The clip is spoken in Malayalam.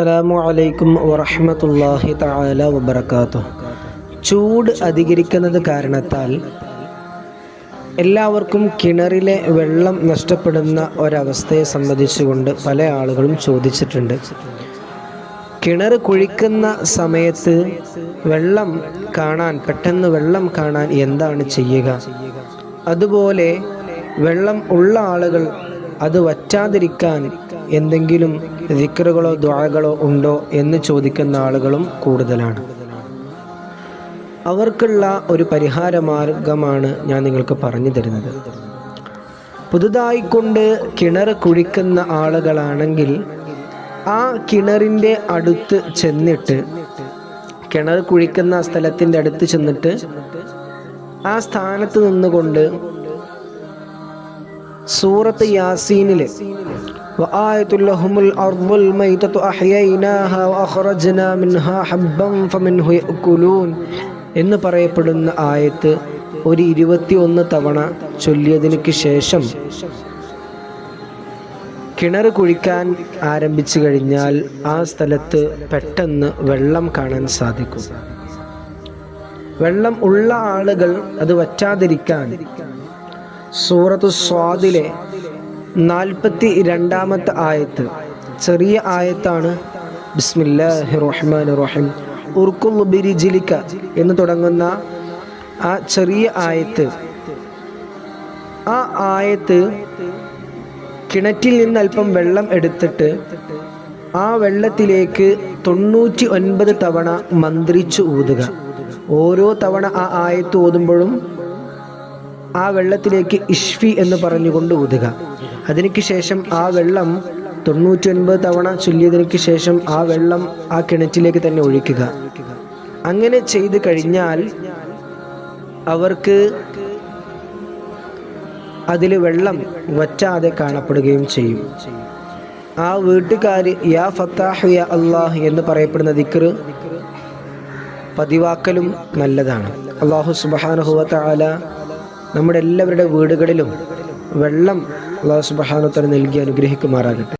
അസ്സലാമു അലൈക്കും വറഹ്മത്തുള്ളാഹി തആല വബറകാതുഹു. ചൂട് അധികരിക്കുന്നത് കാരണത്താൽ എല്ലാവർക്കും കിണറിലെ വെള്ളം നഷ്ടപ്പെടുന്ന ഒരവസ്ഥയെ സംബന്ധിച്ചുകൊണ്ട് പല ആളുകളും ചോദിച്ചിട്ടുണ്ട്. കിണർ കുഴിക്കുന്ന സമയത്ത് വെള്ളം കാണാൻ പെട്ടെന്ന് വെള്ളം കാണാൻ എന്താണ് ചെയ്യുക? അതുപോലെ വെള്ളം ഉള്ള ആളുകൾ അത് വറ്റാതിരിക്കാൻ എന്തെങ്കിലും ദിക്കറുകളോ ദ്വാകളോ ഉണ്ടോ എന്ന് ചോദിക്കുന്ന ആളുകളും കൂടുതലാണ്. അവർക്കുള്ള ഒരു പരിഹാര മാർഗമാണ് ഞാൻ നിങ്ങൾക്ക് പറഞ്ഞു തരുന്നത്. പുതുതായി കൊണ്ട് കിണർ കുഴിക്കുന്ന ആളുകളാണെങ്കിൽ ആ കിണറിന്റെ അടുത്ത് ചെന്നിട്ട് കിണർ കുഴിക്കുന്ന സ്ഥലത്തിന്റെ അടുത്ത് ചെന്നിട്ട് ആ സ്ഥാനത്ത് നിന്നുകൊണ്ട് സൂറത്ത് യാസീനിൽ وآية لهم الأرض الميتة أحييناها وأخرجنا منها حبا فمنه يأكلون എന്ന് പറയപ്പെടുന്ന ആയത്ത് ഒരു ഇരുപത്തിയൊന്ന് തവണ ചൊല്ലിയതിനു ശേഷം കിണർ കുഴിക്കാൻ ആരംഭിച്ചു കഴിഞ്ഞാൽ ആ സ്ഥലത്ത് പെട്ടെന്ന് വെള്ളം കാണാൻ സാധിക്കും വെള്ളം ഉള്ള ആളുകൾ അത് വറ്റാതിരിക്കാൻ സൂറത്ത് സ്വാദിലെ നാൽപ്പത്തി രണ്ടാമത്തെ ആയത്ത്. ചെറിയ ആയത്താണ്. ബിസ്മില്ലാഹി റഹീം എന്ന് തുടങ്ങുന്ന ആ ചെറിയ ആയത്ത്. ആ ആയത്ത് കിണറ്റിൽ നിന്ന് അല്പം വെള്ളം എടുത്തിട്ട് ആ വെള്ളത്തിലേക്ക് തൊണ്ണൂറ്റി ഒൻപത് തവണ മന്ത്രിച്ചു ഊതുക. ഓരോ തവണ ആ ആയത്ത് ഓതുമ്പോഴും ആ വെള്ളത്തിലേക്ക് ഇഷ്ഫി എന്ന് പറഞ്ഞുകൊണ്ട് ഊതുക. അതിനു ശേഷം ആ വെള്ളം തൊണ്ണൂറ്റി ഒൻപത് തവണ ചൊല്ലിയതിനു ശേഷം ആ വെള്ളം ആ കിണറ്റിലേക്ക് തന്നെ ഒഴിക്കുക. അങ്ങനെ ചെയ്തു കഴിഞ്ഞാൽ അവർക്ക് അതിൽ വെള്ളം വറ്റാതെ കാണപ്പെടുകയും ചെയ്യും. ആ വീട്ടുകാർ യാ ഫത്താഹ് യാ അള്ളാഹ് എന്ന് പറയപ്പെടുന്ന ദിക്റ് പതിവാക്കലും നല്ലതാണ്. അള്ളാഹു സുബാനുഹുവ നമ്മുടെ എല്ലാവരുടെ വീടുകളിലും വെള്ളം അള്ളാഹു സുബാനോത്തര നൽകി അനുഗ്രഹിക്കുമാറാകട്ടെ.